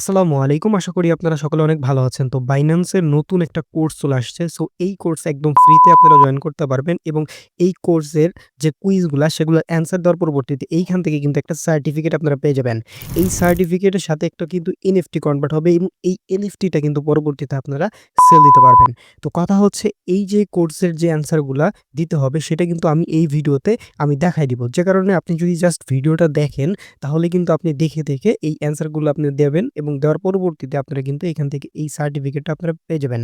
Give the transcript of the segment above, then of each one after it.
আসসালামু আলাইকুম। আশা করি আপনারা সকলে অনেক ভালো আছেন। তো এর নতুন একটা কোর্স চলে আসছে। সো এই কোর্সে একদম ফ্রিতে আপনারা জয়েন করতে পারবেন এবং এই কোর্সের যে কুইজগুলা সেগুলোর অ্যান্সার দেওয়ার পরবর্তীতে এইখান থেকে কিন্তু একটা সার্টিফিকেট আপনারা পেয়ে যাবেন। এই সার্টিফিকেটের সাথে একটা কিন্তু এনএফটি কনভার্ট হবে এবং এই এনএফটিটা কিন্তু পরবর্তীতে আপনারা সেল দিতে পারবেন। তো কথা হচ্ছে এই যে কোর্সের যে অ্যান্সারগুলা দিতে হবে সেটা কিন্তু আমি এই ভিডিওতে আমি দেখাই দিব। যে কারণে আপনি যদি জাস্ট ভিডিওটা দেখেন তাহলে কিন্তু আপনি দেখে, দেখে এই অ্যান্সারগুলো আপনি দেবেন এবং দেওয়ার পরবর্তীতে আপনারা কিন্তু এখান থেকে এই সার্টিফিকেটটা আপনারা পেয়ে যাবেন।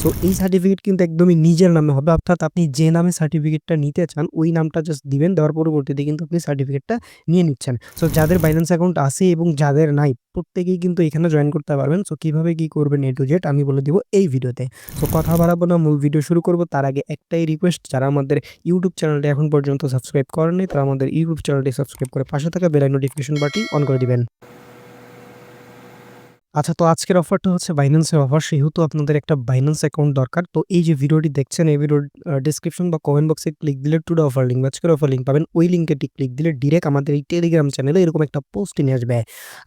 সো এই সার্টিফিকেট কিন্তু একদমই নিজের নামে হবে। অর্থাৎ আপনি যে নামে সার্টিফিকেটটা নিতে চান, ওই নামটা জাস্ট দিবেন। দেওয়ার পরবর্তীতে কিন্তু আপনি সার্টিফিকেটটা নিয়ে নিচ্ছেন। সো যাদের Binance অ্যাকাউন্ট আছে এবং যাদের নাই, প্রত্যেকেই কিন্তু এখানে জয়েন করতে পারবেন। সো কীভাবে কী করবেন এ টু Z আমি বলে দিব এই ভিডিওতে। সো কথা বাড়াবো না, মূল ভিডিও শুরু করব। তার আগে একটাই রিকোয়েস্ট যারা আমাদের ইউটিউব চ্যানেলটা এখন পর্যন্ত সাবস্ক্রাইব করেননি, তারা আমাদের ইউটিউব চ্যানেলটি সাবস্ক্রাইব করে পাশে থাকা বেল নোটিফিকেশন বাটন অন করে দিবেন। আচ্ছা তো আজকের অফারটা হচ্ছে এর অফার। সেহেতু আপনাদের একটা Binance অ্যাকাউন্ট দরকার। তো এই যে ভিডিওটি দেখছেন, এই ভিডিওর ডিসক্রিপশন বা কমেন্ট বক্সে ক্লিক দিলে টুডে অফার লিঙ্ক বা আজকের অফার লিঙ্ক পাবেন। ওই লিঙ্কে টি ক্লিক দিলে ডিরেক্ট আমাদের এই টেলিগ্রাম চ্যানেলে এরকম একটা পোস্ট নিয়ে আসবে।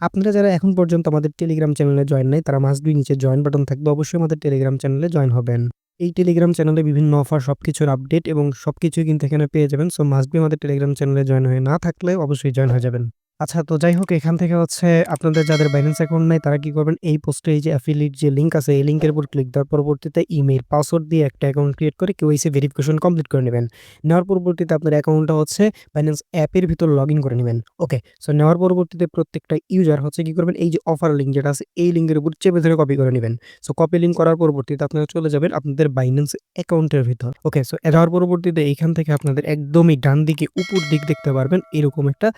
আপনারা যারা এখন পর্যন্ত আমাদের টেলিগ্রাম চ্যানেলে জয়েন নাই, তারা মাস্ট বি নিচে জয়েন বাটন থাকবে। অবশ্যই আমাদের টেলিগ্রাম চ্যানেলে জয়েন হবেন। এই টেলিগ্রাম চ্যানেলে বিভিন্ন অফার সব কিছুর আপডেট এবং সব কিছুই কিন্তু এখানে পেয়ে যাবেন। সো মাস্ট বি আমাদের টেলিগ্রাম চ্যানেলে জয়েন হয়ে না থাকলে অবশ্যই জয়েন হয়ে যাবেন। আচ্ছা তো যাই হোক, এখান থেকে হচ্ছে আপনাদের যাদের ব্যালেন্স অ্যাকাউন্ট নাই, তারা কি করবেন এই পোস্টে এই যে অ্যাফিলিয়েট যে লিঙ্ক আছে, এই লিঙ্কের উপর ক্লিক দেওয়ার পরবর্তীতে ইমেইল পাসওয়ার্ড দিয়ে একটা অ্যাকাউন্ট ক্রিয়েট করে কেওয়াইসি ভেরিফিকেশন কমপ্লিট করে নেবেন। নেওয়ার পরবর্তীতে আপনার অ্যাকাউন্টটা হচ্ছে ব্যালেন্স অ্যাপের ভিতর লগইন করে নেবেন ওকে সো নেওয়ার পরবর্তীতে প্রত্যেকটা ইউজার হচ্ছে কি করবেন এই যে অফার লিঙ্ক যেটা আছে, এই লিঙ্কের উপর চেপে ধরে কপি করে নেবেন সো কপি লিঙ্ক করার পরবর্তীতে আপনারা চলে যাবেন আপনাদের Binance অ্যাকাউন্টের ভিতর। ওকে সো যাওয়ার পরবর্তীতে এইখান থেকে আপনাদের একদমই ডান দিকে উপর দিক দেখতে পারবেন, এরকম একটা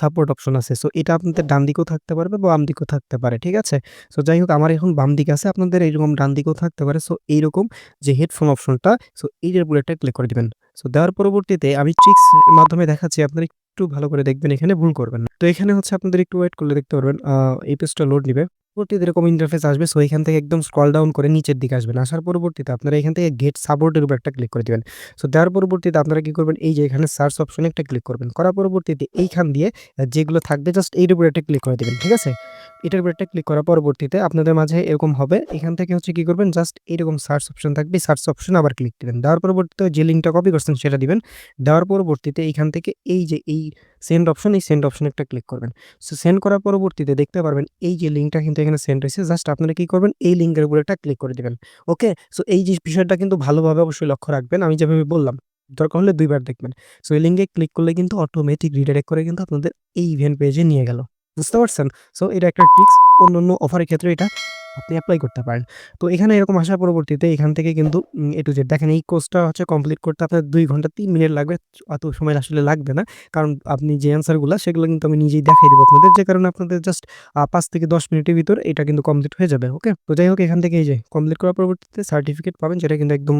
সাপোর্ট অপশন আছে। সো এটা আপনাদের ডান দিকেও থাকতে পারবে বাম দিকেও থাকতে পারে। ঠিক আছে? সো যাই হোক, আমার এখন বাম দিকে আছে। আপনাদের এইরকম ডান দিকেও থাকতে পারে। সো এইরকম যে হেডফোন অপশনটা সো এইটার একটা ক্লিক করে দেবেন সো দেওয়ার পরবর্তীতে আমি ট্রিক্স মাধ্যমে দেখাচ্ছি, আপনারা একটু ভালো করে দেখবেন, এখানে ভুল করবেন না। তো এখানে হচ্ছে, আপনাদের একটু ওয়েট করলে দেখতে পারবেন এই পেজটা লোড নিবে। পরবর্তীতে এরকম ইন্টারফেস আসবে। সো এখান থেকে একদম স্ক্রল ডাউন করে নিচের দিকে আসবেন। আসার পরবর্তীতে আপনারা এখান থেকে গেট সাপোর্টের উপর একটা ক্লিক করে দেবেন সো দেওয়ার পরবর্তীতে আপনারা কি করবেন, এই যে এখানে সার্চ অপশনে একটা ক্লিক করবেন। করার পরবর্তীতে এইখান দিয়ে যেগুলো থাকবে জাস্ট এইটার উপর একটা ক্লিক করে দেবেন, ঠিক আছে? এটার উপর একটা ক্লিক করার পরবর্তীতে আপনাদের মাঝে এরকম হবে। এখান থেকে হচ্ছে কি করবেন জাস্ট এরকম সার্চ অপশন থাকবে। সার্চ অপশন আবার ক্লিক দেবেন দেওয়ার পরবর্তীতে যে লিঙ্কটা কপি করছেন সেটা দিবেন। দেওয়ার পরবর্তীতে এইখান থেকে এই যে এই সেন্ড অপশন এই সেন্ড অপশনে একটা ক্লিক করবেন। সো সেন্ড করার পরবর্তীতে দেখতে পারবেন এই যে লিঙ্কটা কিন্তু এখানে সেন্ড হইছে। জাস্ট আপনারা কি করবেন এই লিঙ্কের উপর একটা ক্লিক করে দিবেন। ওকে? সো এই যে বিষয়টা কিন্তু ভালোভাবে অবশ্যই লক্ষ্য রাখবেন। আমি যেভাবে বললাম। দরকার হলে দুইবার দেখবেন। সো এই লিঙ্কে ক্লিক করলে কিন্তু অটোমেটিক রিডাইরেক্ট করে কিন্তু আপনাদের এই ইভেন্ট পেজে নিয়ে গেল। বুঝতে পারছেন? সো এটা একটা ট্রিক্স। অন্যান্য অফারের ক্ষেত্রে এটা আপনি অ্যাপ্লাই করতে পারেন। তো এখানে এরকম আসার পরবর্তীতে এখান থেকে কিন্তু এ টু জেড দেখেন এই কোর্সটা হচ্ছে কমপ্লিট করতে আপনার দুই ঘণ্টা তিন মিনিট লাগবে। অত সময় আসলে লাগবে না। কারণ আপনি যে অ্যান্সারগুলা, সেগুলো কিন্তু আমি নিজেই দেখাই দিব আপনাদের। যে কারণে আপনাদের জাস্ট পাঁচ থেকে ১০ মিনিটের ভিতর এটা কিন্তু কমপ্লিট হয়ে যাবে। ওকে? তো যাই হোক, এখান থেকে এই যে কমপ্লিট করার পরবর্তীতে সার্টিফিকেট পাবেন সেটা কিন্তু একদম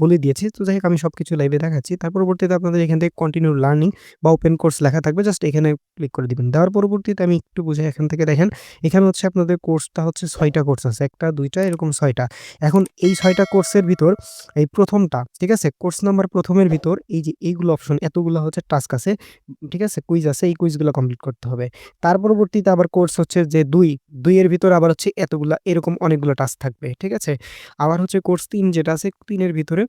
বলে দিয়েছি। তো যাই হোক, আমি সব কিছু লাইভে দেখাচ্ছি। তার পরবর্তীতে আপনাদের এখান থেকে কন্টিনিউ লার্নিং বা ওপেন কোর্স লেখা থাকবে। জাস্ট এখানে ক্লিক করে দিবেন। দেওয়ার পরবর্তীতে আমি একটু বুঝাই, এখান থেকে দেখেন। এখানে হচ্ছে আপনাদের কোর্সটা হচ্ছে ছয়টা কোর্স আছে। ১ টা ২ টা এরকম ছয়টা এখন এই ছয়টা কোর্সের ভিতর এই প্রথমটা, ঠিক আছে? কোর্স নাম্বার প্রথমের ভিতর এই যে এইগুলো অপশন এতগুলা হচ্ছে টাস্ক আছে। ঠিক আছে? কুইজ আছে। এই কুইজগুলো কমপ্লিট করতে হবে। তার পরবর্তীতে আবার কোর্স হচ্ছে যে দুই, দুইয়ের ভিতর আবার হচ্ছে এতগুলা, এরকম অনেকগুলো টাস্ক থাকবে। ঠিক আছে? আবার হচ্ছে কোর্স তিন যেটা আছে, তিনের ভিতরে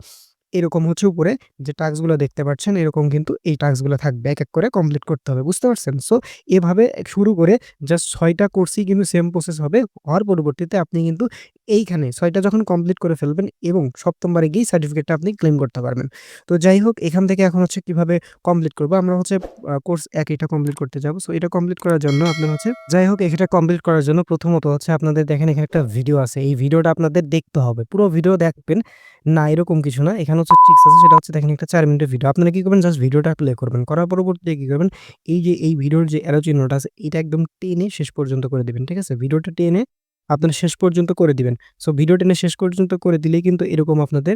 এরকম হচ্ছে উপরে যে টাস্কগুলো দেখতে পাচ্ছেন এরকম কিন্তু এই টাস্কগুলো থাকবে। এক, এক করে কমপ্লিট করতে হবে। বুঝতে পারছেন? সো এভাবে শুরু করে জাস্ট ছয়টা কোর্সই কিন্তু সেম প্রসেস হবে। হওয়ার পরবর্তীতে আপনি কিন্তু এইখানে ছয়টা যখন কমপ্লিট করে ফেলবেন এবং ৭ম বারে গিয়েই সার্টিফিকেটটা আপনি ক্লেম করতে পারবেন। তো যাই হোক এখান থেকে এখন হচ্ছে কীভাবে কমপ্লিট করব। আমরা হচ্ছে কোর্স এক এটা কমপ্লিট করতে যাব। সো এটা কমপ্লিট করার জন্য আপনার হচ্ছে যাই হোক এটা কমপ্লিট করার জন্য প্রথমত হচ্ছে আপনাদের দেখেন এখানে একটা ভিডিও আছে। এই ভিডিওটা আপনাদের দেখতে হবে। পুরো ভিডিও দেখবেন। না এরকম কিছু না। এখানে হচ্ছে ট্রিক্স আছে সেটা হচ্ছে দেখেন একটা চার মিনিটের ভিডিও। আপনারা কী করবেন জাস্ট ভিডিওটা প্লে করবেন। করার পরবর্তীতে কী করবেন এই যে এই ভিডিওর যে অ্যারো চিহ্নটা আছে এটা একদম টেনে শেষ পর্যন্ত করে দিবেন। ঠিক আছে? ভিডিওটা টেনে আপনারা শেষ পর্যন্ত করে দিবেন। সো ভিডিও টেনে শেষ পর্যন্ত করে দিলেই কিন্তু এরকম আপনাদের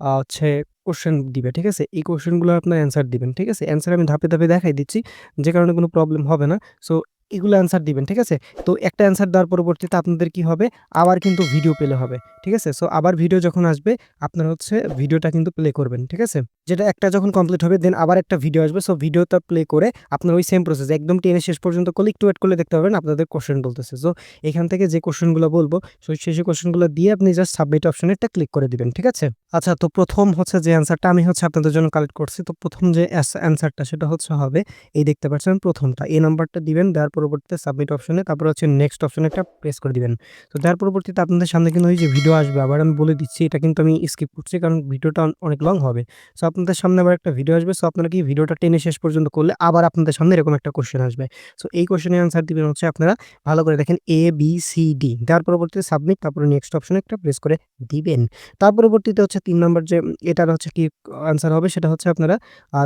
হচ্ছে কোশ্চেন দিবে। ঠিক আছে? এই কোশ্চেনগুলো আপনার অ্যান্সার দিবেন। ঠিক আছে? অ্যান্সার আমি ধাপে, ধাপে দেখাই দিচ্ছি। যে কারণে কোনো প্রবলেম হবে না। সো এগুলো অ্যান্সার দিবেন। ঠিক আছে? তো একটা অ্যান্সার দেওয়ার পরবর্তীতে আপনাদের কি হবে? আবার কিন্তু ভিডিও পেলে হবে। ঠিক আছে? সো আবার ভিডিও যখন আসবে আপনারা হচ্ছে ভিডিওটা কিন্তু প্লে করবেন। ঠিক আছে? যেটা একটা যখন কমপ্লিট হবে দেন আবার একটা ভিডিও আসবে। সো ভিডিওটা প্লে করে আপনার ওই সেম প্রসেস একদম টেনে শেষ পর্যন্ত করলে একটু ওয়েট করলে দেখতে পাবেন আপনাদের কোশ্চেন বলতেছে। সো এখান থেকে যে কোশ্চেনগুলো বলব সো সেই, সেই কোয়েশ্চেনগুলো দিয়ে আপনি জাস্ট সাবমিট অপশনে একটা ক্লিক করে দিবেন। ঠিক আছে? আচ্ছা তো প্রথম হচ্ছে যে অ্যান্সারটা আমি হচ্ছে আপনাদের জন্য কালেক্ট করছি। তো প্রথম যে অ্যান্সারটা সেটা হচ্ছে হবে এই দেখতে পাচ্ছেন প্রথমটা এই নাম্বারটা দিবেন দেওয়ার পরবর্তীতে সাবমিট অপশনে তারপর হচ্ছে নেক্সট অপশনে একটা প্রেস করে দিবেন। তো দেওয়ার পরবর্তীতে আপনাদের সামনে কিন্তু যে ভিডিও আসবে আবার আমি বলে দিচ্ছি এটা কিন্তু আমি স্কিপ করছি কারণ ভিডিওটা অনেক লং হবে। সো আপনাদের সামনে আবার একটা ভিডিও আসবে। সো আপনারা কি ভিডিওটা টেনে শেষ পর্যন্ত করলে আবার আপনাদের সামনে এরকম একটা কোয়েশ্চেন আসবে। সো এই কোয়েশ্চেনের অ্যান্সার দিবেন হচ্ছে আপনারা ভালো করে দেখেন এ, বি, সি, ডি দেওয়ার পরবর্তীতে সাবমিট তারপরে নেক্সট অপশনে একটা প্রেস করে দিবেন। তার পরবর্তীতে হচ্ছে তিন নম্বর যে এটার হচ্ছে কি অ্যান্সার হবে সেটা হচ্ছে আপনারা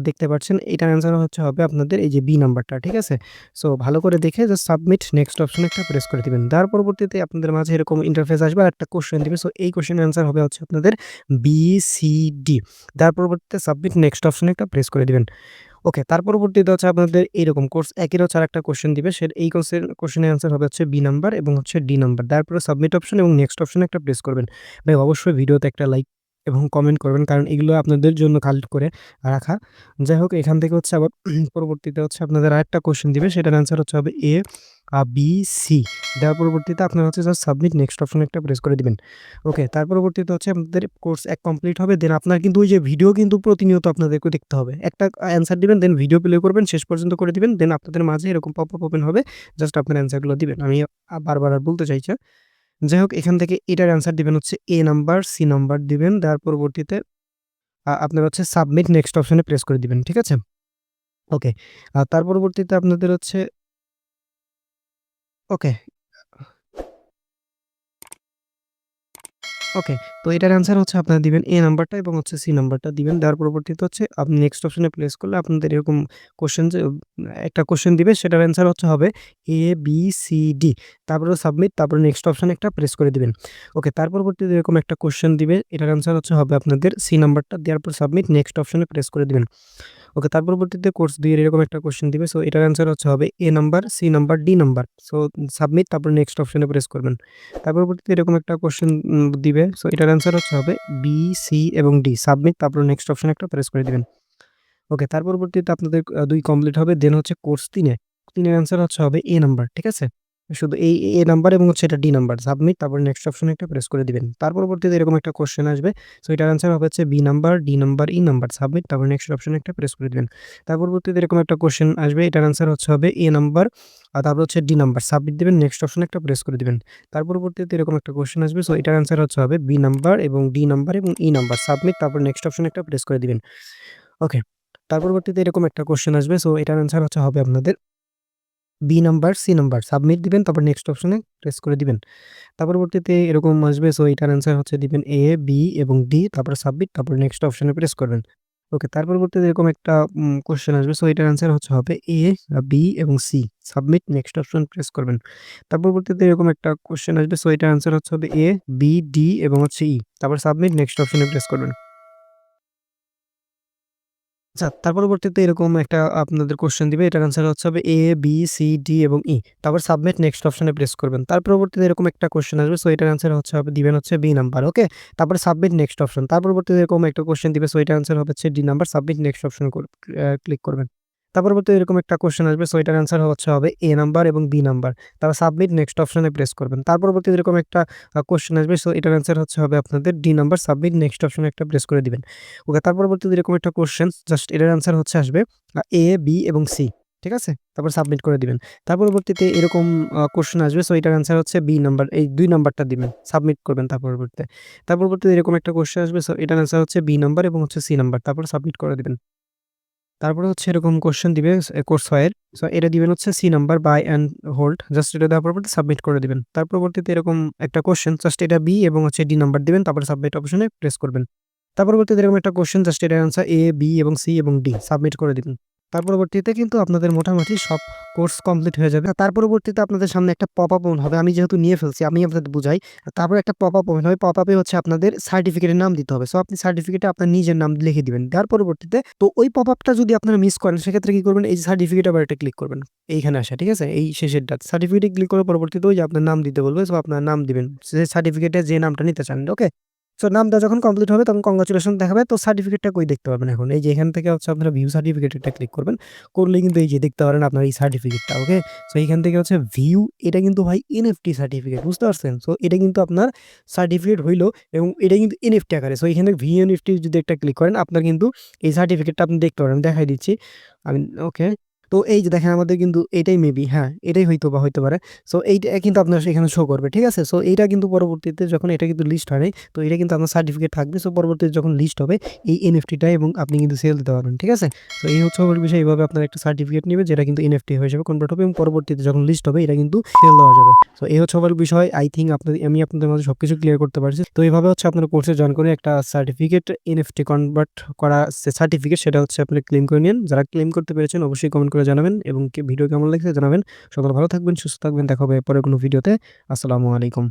দেখতে পাচ্ছেন এটার অ্যান্সার হচ্ছে হবে আপনাদের এই যে বি নাম্বারটা। ঠিক আছে? সো ভালো করে দেখে জাস্ট সাবমিট নেক্সট অপশনে একটা প্রেস করে দিবেন। তার পরবর্তীতে আপনাদের মাঝে এরকম ইন্টারফেস আসবে আর একটা কোয়েশ্চেন দিবে। সো এই কোয়েশ্চেনের অ্যান্সার হবে হচ্ছে আপনাদের বি, সি, ডি তার পরবর্তীতে সাবমিট নেক্সট অপশনে একটা প্রেস করে দিবেন। ওকে তার পরবর্তীতে হচ্ছে আপনাদের এইরকম কোর্স একই হচ্ছে আরেকটা কোয়েশ্চেন দিবে সে এই কোর্সের কোশ্চেনের অ্যান্সার হবে হচ্ছে বি নাম্বার এবং হচ্ছে ডি নাম্বার। তারপরে সাবমিট অপশন এবং নেক্সট অপশন একটা প্রেস করবেন। ভাই অবশ্যই ভিডিওতে একটা লাইক এবং কমেন্ট করবেন কারণ এগুলো আপনাদের জন্য কালেক্ট করে রাখা। যাই হোক এখান থেকে হচ্ছে আবার পরবর্তীতে হচ্ছে আপনাদের আরেকটা কোয়েশ্চেন দিবে সেটার অ্যান্সার হচ্ছে হবে এ, বি, সি দেওয়ার পরবর্তীতে আপনারা হচ্ছে জাস্ট সাবমিট নেক্সট অপশনে একটা প্রেস করে দিবেন। ওকে তার পরবর্তীতে হচ্ছে আপনাদের কোর্স এক কমপ্লিট হবে দেন আপনার কিন্তু ওই যে ভিডিও কিন্তু প্রতিনিয়ত আপনাদেরকে দেখতে হবে। একটা অ্যান্সার দিবেন দেন ভিডিও প্লে করবেন শেষ পর্যন্ত করে দিবেন দেন আপনাদের মাঝে এরকম পপ আপ ওপেন হবে জাস্ট আপনার অ্যান্সারগুলো দিবেন। আমি বারবার আর বলতে চাইছি। যাই হোক এখান থেকে এটার অ্যান্সার দিবেন হচ্ছে এ নাম্বার, সি নাম্বার দিবেন দেওয়ার পরবর্তীতে আপনার হচ্ছে সাবমিট নেক্সট অপশানে প্রেস করে দিবেন। ঠিক আছে? ওকে আর তার পরবর্তীতে আপনাদের হচ্ছে ওকে। ওকে তো এটার অ্যান্সার হচ্ছে আপনারা দিবেন এ নাম্বারটা এবং হচ্ছে সি নাম্বারটা দিবেন। দেওয়ার পরবর্তীতে হচ্ছে আপনি নেক্সট অপশনে প্লেস করলে আপনাদের এরকম কোয়েশ্চেন যে একটা কোশ্চেন দিবে সেটার অ্যান্সার হচ্ছে হবে এ, বি, সি, ডি তারপরে সাবমিট তারপরে নেক্সট অপশানে একটা প্রেস করে দিবেন। ওকে তার পরবর্তীতে এরকম একটা কোয়েশ্চেন দিবে এটার অ্যান্সার হচ্ছে হবে আপনাদের সি নাম্বারটা দেওয়ার পর সাবমিট নেক্সট অপশনে প্রেস করে দিবেন। ওকে তার পরবর্তীতে কোর্স ২ এর এরকম একটা কোয়েশ্চেন দিবে। সো এটার অ্যান্সার হচ্ছে হবে A number, C number, D number. So submit তারপর নেক্সট অপশনে প্রেস করবেন। তার পরবর্তীতে এরকম একটা কোয়েশ্চেন উম দিবে। সো এটার অ্যান্সার হচ্ছে হবে বি, সি এবং ডি সাবমিট তারপর নেক্সট অপশনে একটা প্রেস করে দিবেন। ওকে তার পরবর্তীতে আপনাদের দুই কমপ্লিট হবে দেন হচ্ছে কোর্স ৩ এ ৩ এর অ্যান্সার হচ্ছে হবে এ নাম্বার। ঠিক আছে? শুধু এই এ নাম্বার এবং হচ্ছে এটা ডি নাম্বার সাবমিট তারপর নেক্সট অপশনে একটা প্রেস করে দিবেন। তার পরবর্তীতে এরকম একটা কোশ্চেন আসবে। সো এটার অ্যান্সার হবে হচ্ছে B number, D number, E number submit তারপর নেক্সট অপশনে একটা প্রেস করে দিবেন। তার পরবর্তীতে এরকম একটা কোশ্চেন আসবে এটার অ্যান্সার হচ্ছে হবে এ নাম্বার আর তারপর হচ্ছে ডি নাম্বার সাবমিট দিবেন নেক্সট অপশনে একটা প্রেস করে দিবেন। তার পরবর্তীতে এরকম একটা কোয়েশ্চেন আসবে। সো এটার অ্যান্সার হচ্ছে হবে বি নাম্বার এবং ডি নাম্বার এবং ই নাম্বার সাবমিট তারপর নেক্সট অপশনে একটা প্রেস করে দিবেন। ওকে তার পরবর্তীতে এরকম একটা কোশ্চেন আসবে। সো এটার অ্যান্সার হচ্ছে হবে আপনাদের B number, C number submit দিবেন তারপর নেক্সট অপশনে প্রেস করে দিবেন। তার পরবর্তীতে এরকম আসবে সো এটার অ্যান্সার হচ্ছে দিবেন এ, বি এবং ডি তারপরে সাবমিট তারপর নেক্সট অপশনে প্রেস করবেন। ওকে তার পরবর্তীতে এরকম একটা উম কোয়েশ্চেন আসবে। সো এটার অ্যান্সার হচ্ছে হবে এ, বি এবং C submit next option press করবেন। তার পরবর্তীতে এরকম একটা কোয়েশ্চেন আসবে। সো এটার অ্যান্সার হচ্ছে হবে এ, বি, ডি এবং হচ্ছে ই তারপর সাবমিট নেক্সট অপশনে প্রেস করবেন। আচ্ছা, তার পরবর্তীতে এরকম একটা আপনাদের কোশ্চেন দিবে। এটার অ্যান্সার হচ্ছে হবে এ, বি, সি, ডি এবং ই। তারপর সাবমিট নেক্সট অপশনে প্রেস করবেন। তার পরবর্তীতে এরকম একটা কোশ্চেন আসবে। সো এটার অ্যান্সার হচ্ছে হবে দিবেন হচ্ছে বি নাম্বার। ওকে? তারপরে সাবমিট নেক্সট অপশন। তার পরবর্তীতে এরকম একটা কোশ্চেন দিবে। সো এটার হবে হচ্ছে D number submit next option click করবেন। তার পরবর্তীতে এরকম একটা কোয়েশ্চেন আসবে। সো এটার অ্যান্সার হচ্ছে হবে এ নাম্বার এবং বি নাম্বার। তারপর সাবমিট নেক্সট অপশনে প্রেস করবেন। তার পরবর্তীতে এরকম একটা আ কোয়েশ্চেন আসবে। সো এটার অ্যান্সার হচ্ছে হবে আপনাদের ডি নাম্বার সাবমিট নেক্সট অপশনে একটা প্রেস করে দিবেন। ওকে তার পরবর্তীতে এরকম একটা কোয়েশ্চেন জাস্ট এটার অ্যান্সার হচ্ছে আসবে এ, বি এবং সি। ঠিক আছে? তারপর সাবমিট করে দিবেন। তার পরবর্তীতে এরকম আ কোয়েশ্চেন আসবে। সো এটার অ্যান্সার হচ্ছে বি নাম্বার এই দুই নাম্বারটা দিবেন। সাবমিট করবেন তার পরবর্তীতে। তার পরবর্তীতে এরকম একটা কোয়েশ্চেন আসবে। সো এটার অ্যান্সার হচ্ছে বি নাম্বার এবং হচ্ছে সি নাম্বার। তারপর সাবমিট করে দিবেন। তারপরে হচ্ছে এরকম কোশ্চেন দিবে কোর্স ওয়াইয়ের সো এটা দিবেন হচ্ছে C number by and hold just এটা দেওয়ার পরবর্তী সাবমিট করে দিবেন। তার পরবর্তীতে এরকম একটা কোয়েশ্চেন জাস্ট এটা বি এবং হচ্ছে ডি নাম্বার দিবেন তারপরে সাবমিট অপশনে প্রেস করবেন। তার পরবর্তীতে এরকম একটা কোশ্চেন জাস্ট এটা অ্যান্সার এ, বি এবং সি এবং ডি সাবমিট করে দিবেন। তার পরবর্তীতে কিন্তু আপনাদের মোটামুটি সব কোর্স কমপ্লিট হয়ে যাবে। তার পরবর্তীতে আপনাদের সামনে একটা পপআপ ওন হবে। আমি যেহেতু নিয়ে ফেলছি, আমি আপনাদের বুঝাই। তারপর একটা পপআপ ওপেন হবে। পপ আপে হচ্ছে আপনাদের সার্টিফিকেটের নাম দিতে হবে। সো আপনি সার্টিফিকেটে আপনার নিজের নাম লিখে দিবেন। তার পরবর্তীতে তো ওই পপ আপটা যদি আপনারা মিস করেন, সেক্ষেত্রে কি করবেন এই সার্টিফিকেট আবার এটা ক্লিক করবেন। এইখানে আসা, ঠিক আছে? এই শেষেরটা সার্টিফিকেটে ক্লিক করার পরবর্তীতে ওই যে আপনার নাম দিতে বলবে। সো আপনার নাম দিবেন। যে সার্টিফিকেটে যে নামটা নিতে চান ওকে? সো নামটা যখন কমপ্লিট হবে, তখন কংগ্রাচুলেশন দেখাবে। তো সার্টিফিকেটটা কই দেখতে পাবেন এখন? এই যে এখান থেকে হচ্ছে আপনারা ভিউ সার্টিফিকেটটা ক্লিক করবেন। করলেই কিন্তু এই যে দেখতে পারেন আপনার এই সার্টিফিকেটটা ওকে? সো এইখান থেকে হচ্ছে ভিউ এটা কিন্তু ভাই এনএফটি সার্টিফিকেট বুঝতে পারছেন? সো এটা কিন্তু আপনার সার্টিফিকেট হইল এবং এটা কিন্তু এনএফটি আকারে। সো এখান থেকে ভিএনএফটি যদি একটা ক্লিক করেন, আপনার কিন্তু এই সার্টিফিকেটটা আপনি দেখতে পারেন। আমি দেখাই দিচ্ছি। আমি ওকে। তো এই যে দেখেন আমাদের কিন্তু এটাই মেবি হ্যাঁ, এটাই হয়তোবা হইতে পারে। সো এইটা কিন্তু আপনার এখানে শো করবে। ঠিক আছে? সো এইটা কিন্তু পরবর্তীতে যখন এটা কিন্তু লিস্ট হয়। তো এটা কিন্তু আপনার সার্টিফিকেট থাকবে। সো পরবর্তীতে যখন লিস্ট হবে এই এনএফটিটা এবং আপনি কিন্তু সেল দিতে পারবেন। ঠিক আছে? তো এই হচ্ছে হল বিষয় এইভাবে আপনার একটা সার্টিফিকেট নেবে যেটা কিন্তু এনএফটি হয়ে যাবে কনভার্ট হবে এবং পরবর্তীতে যখন লিস্ট হবে এটা কিন্তু সেল দেওয়া যাবে। সো এই হচ্ছে হল বিষয়। আই থিংক আপনাদের আমি আপনাদের মাঝে সবকিছু ক্লিয়ার করতে পারছি। তো এইভাবে হচ্ছে আপনার কোর্সে জয়েন করে একটা সার্টিফিকেট এনএফটি কনভার্ট করা সার্টিফিকেট সেটা হচ্ছে আপনি ক্লেম করে নিন। যারা ক্লেম করতে পেরেছেন অবশ্যই কমেন্ট করে জানাবেন এবং ভিডিও কেমন লাগছে জানাবেন। সকাল ভালো থাকবেন, সুস্থ থাকবেন। দেখা হবে পরের কোনো ভিডিওতে। আসসালামু আলাইকুম।